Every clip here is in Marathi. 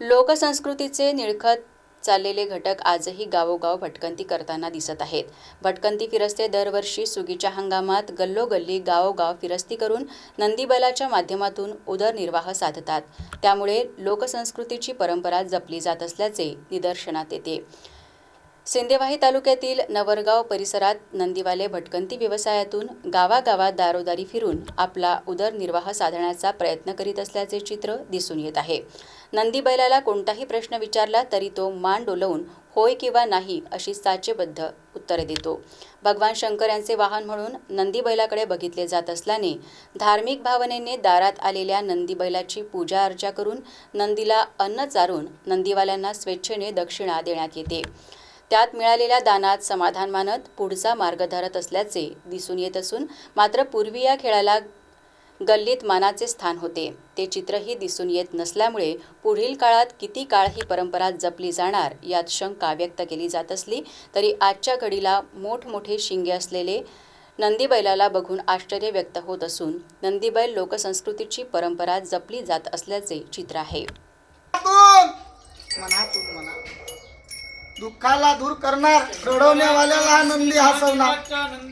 लोकसंस्कृतीचे निळखत चाललेले घटक आजही गावोगाव भटकंती करताना दिसत आहेत. भटकंती फिरस्ते दरवर्षी सुगीच्या हंगामात गल्लोगल्ली गावोगाव फिरस्ती करून नंदीबलाच्या माध्यमातून उदरनिर्वाह साधतात. त्यामुळे लोकसंस्कृतीची परंपरा जपली जात असल्याचे निदर्शनात येते. सिंदेवाही तालुक्यातील नवरगाव परिसरात नंदीवाले भटकंती व्यवसायातून गावागावात दारोदारी फिरून आपला उदरनिर्वाह साधण्याचा प्रयत्न करीत असल्याचे चित्र दिसून येत आहे. नंदी बैलाला कोणताही प्रश्न विचारला तरी तो मान डोलवून होय किंवा नाही अशी साचेबद्ध उत्तरे देतो. भगवान शंकर यांचे वाहन म्हणून नंदी बैलाकडे बघितले जात असल्याने धार्मिक भावनेने दारात आलेल्या नंदी बैलाची पूजा अर्चा करून नंदीला अन्न चारून नंदीवाल्यांना स्वेच्छेने दक्षिणा देण्यात येते. त्यात मिळालेल्या दानात समाधान मानत पुढचा मार्ग धरत असल्याचे दिसून येत असून मात्र पूर्वी या खेळाला गल्लीत मानाचे स्थान होते. ते चित्रही दिसून येत नसल्यामुळे पुढील काळात किती काळ ही परंपरा जपली जाणार यात शंका व्यक्त केली जात असली तरी आजच्या घडीला मोठमोठे शिंगे असलेले नंदीबैलाला बघून आश्चर्य व्यक्त होत असून नंदीबैल लोकसंस्कृतीची परंपरा जपली जात असल्याचे चित्र आहे. मनातून दुःखाला दूर करणार रडवण्यावाल्याला नंदी हसवणार.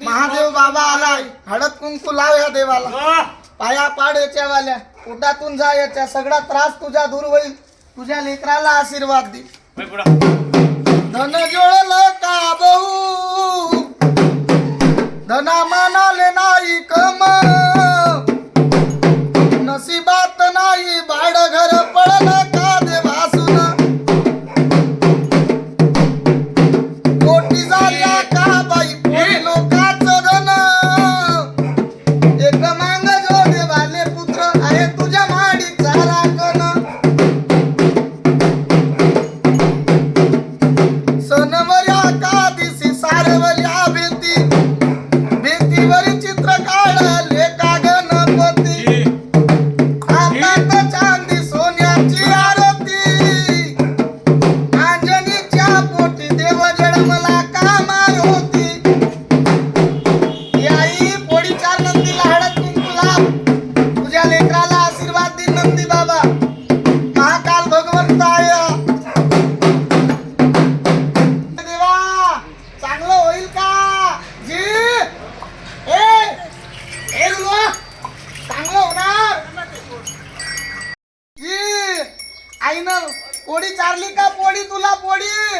महादेव बाबा आलाय हळद कुंकू लाव या देवाला. पाया पाड याच्या वाल्या पोटातून जा याच्या सगळा त्रास तुझा दूर होईल. तुझ्या लेकराला आशीर्वाद दे. धन जोडल का बहु? धना आईनं पोळी चारली का? पोळी तुला पोळी.